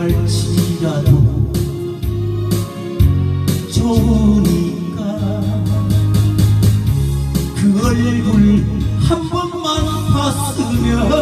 할지라도 좋으니까. 그 얼굴 한 번만 봤으면